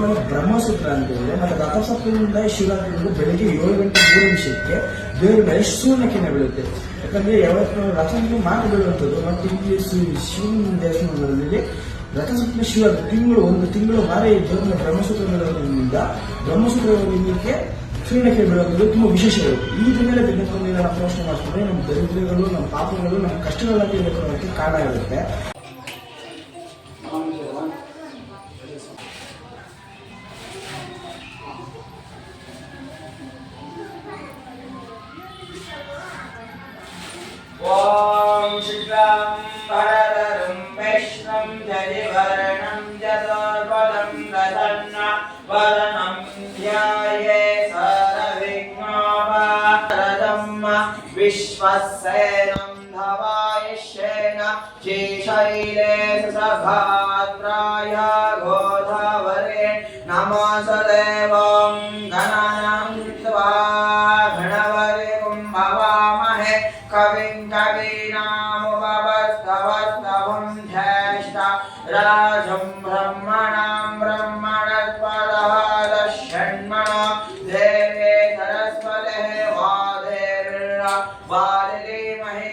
ಇದ್ರ ಬ್ರಹ್ಮಸೂತ್ರ ಅಂತ ಹೇಳಿದ್ರೆ ಮತ್ತೆ ರಥಸಪ್ತಮಿಯಿಂದ ಶಿವರಾತ್ರಿಯಿಂದ ಬೆಳಿಗ್ಗೆ ಏಳು ಗಂಟೆ ಮೂರು ನಿಮಿಷಕ್ಕೆ ದೇವರ ಮೇಲೆ ಬೀಳುತ್ತೆ. ಯಾಕಂದ್ರೆ ಯಾವತ್ತು ರಥಕ್ಕೆ ಮಾತ್ರ ಬೀಳುವಂಥದ್ದು. ಮತ್ತು ಇಲ್ಲಿ ಶಿವನ ದೇವಸ್ಥಾನದಲ್ಲಿ ರಥಸಪ್ತಮಿ ಶಿವ ತಿಂಗಳು ಒಂದು ತಿಂಗಳು ಮಾರೇ ದೇವರ ಮೇಲೆ ಬ್ರಹ್ಮಸೂತ್ರ ಸೂರ್ಯಕಿರಣ ಬೀಳೋದು ತುಂಬಾ ವಿಶೇಷ ಇರುತ್ತೆ. ಈ ದಿನದಲ್ಲಿ ತೆಗೆದುಕೊಂಡು ಪ್ರಶ್ನೆ ಮಾಡ್ತಾರೆ ನಮ್ಮ ದರಿದ್ರಗಳು, ನಮ್ಮ ಪಾಪಗಳು, ನಮ್ಮ ಕಷ್ಟಗಳ ತೀರ್ಕೊಳ್ಳೋದಕ್ಕೆ ಕಾರಣ ಇರುತ್ತೆ. ॐ शुक्लं भरदरुं विष्णुं जरिवर्णं चतुर्पदं प्रसन्न वदनं ध्याये सर्वविघ्नोपरदं विश्वसेनं धवायिष्येन श्रीशैले सभाद्राय गोदावरे नमोऽसदेवं कविं कवीनामुपवस्तवस्तवं ज्येष्ठ राजं ब्रह्मणां ब्रह्मणस्पदः देवे सरस्वते वादेर् वादिमहि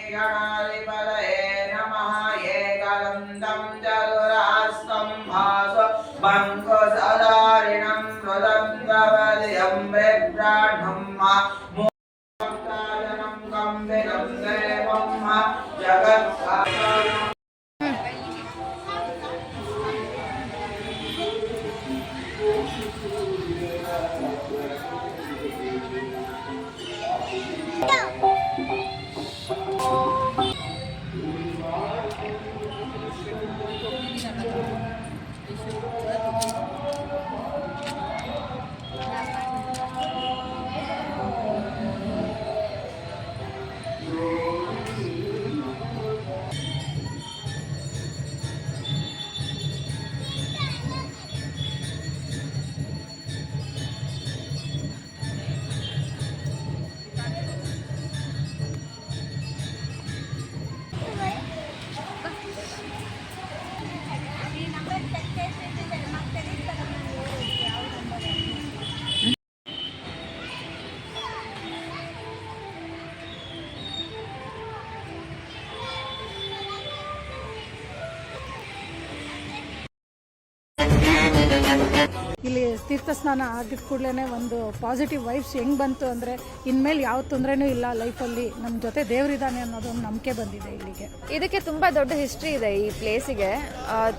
ಇಲ್ಲಿ ತೀರ್ಥ ಸ್ನಾನ ಆಗಿದ ಕೂಡಲೇ ಒಂದು ಪಾಸಿಟಿವ್ ವೈಬ್ಸ್ ಹೆಂಗ್ ಬಂತು ಅಂದ್ರೆ ಇನ್ಮೇಲೆ ಯಾವ ತೊಂದರೆನೂ ಇಲ್ಲ ಲೈಫಲ್ಲಿ ನಮ್ಮ ಜೊತೆ ದೇವರಿದ್ದಾನೆ ಅನ್ನೋದೊಂದು ನಂಬಿಕೆ ಬಂದಿದೆ ಇಲ್ಲಿಗೆ. ಇದಕ್ಕೆ ತುಂಬಾ ದೊಡ್ಡ ಹಿಸ್ಟ್ರಿ ಇದೆ ಈ ಪ್ಲೇಸಿಗೆ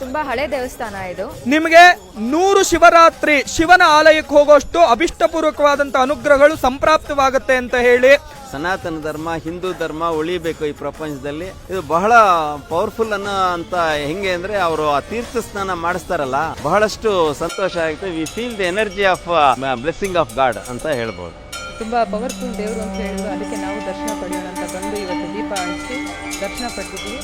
ತುಂಬಾ ಹಳೆ ದೇವಸ್ಥಾನ ಇದು. ನಿಮಗೆ ನೂರು ಶಿವರಾತ್ರಿ ಶಿವನ ಆಲಯಕ್ಕೆ ಹೋಗೋಷ್ಟು ಅಭಿಷ್ಟಪೂರ್ವಕವಾದಂಥ ಅನುಗ್ರಹಗಳು ಸಂಪ್ರಾಪ್ತವಾಗುತ್ತೆ ಅಂತ ಹೇಳಿ ಸನಾತನ ಧರ್ಮ, ಹಿಂದೂ ಧರ್ಮ ಉಳಿಬೇಕು ಈ ಪ್ರಪಂಚದಲ್ಲಿ. ಇದು ಬಹಳ ಪವರ್ಫುಲ್ ಅನ್ನೋ ಅಂತ ಹೆಂಗೆ ಅಂದ್ರೆ ಅವರು ಆ ತೀರ್ಥ ಸ್ನಾನ ಮಾಡಿಸ್ತಾರಲ್ಲ, ಬಹಳಷ್ಟು ಸಂತೋಷ ಆಗುತ್ತೆ. We feel the energy of blessing of God ಅಂತ ಹೇಳ್ಬೋದು. ತುಂಬಾ ಪವರ್ಫುಲ್ ದೇವರು ಅಂತ ಹೇಳಿದ್ರು. ಅದಕ್ಕೆ ನಾವು ದರ್ಶನ ಪಡೆಯೋಣ ಅಂತ ಬಂದು ಇವತ್ತು ದೀಪ ಹಚ್ಚಿ ದರ್ಶನ ಪಡೆದಿದ್ದೀವಿ.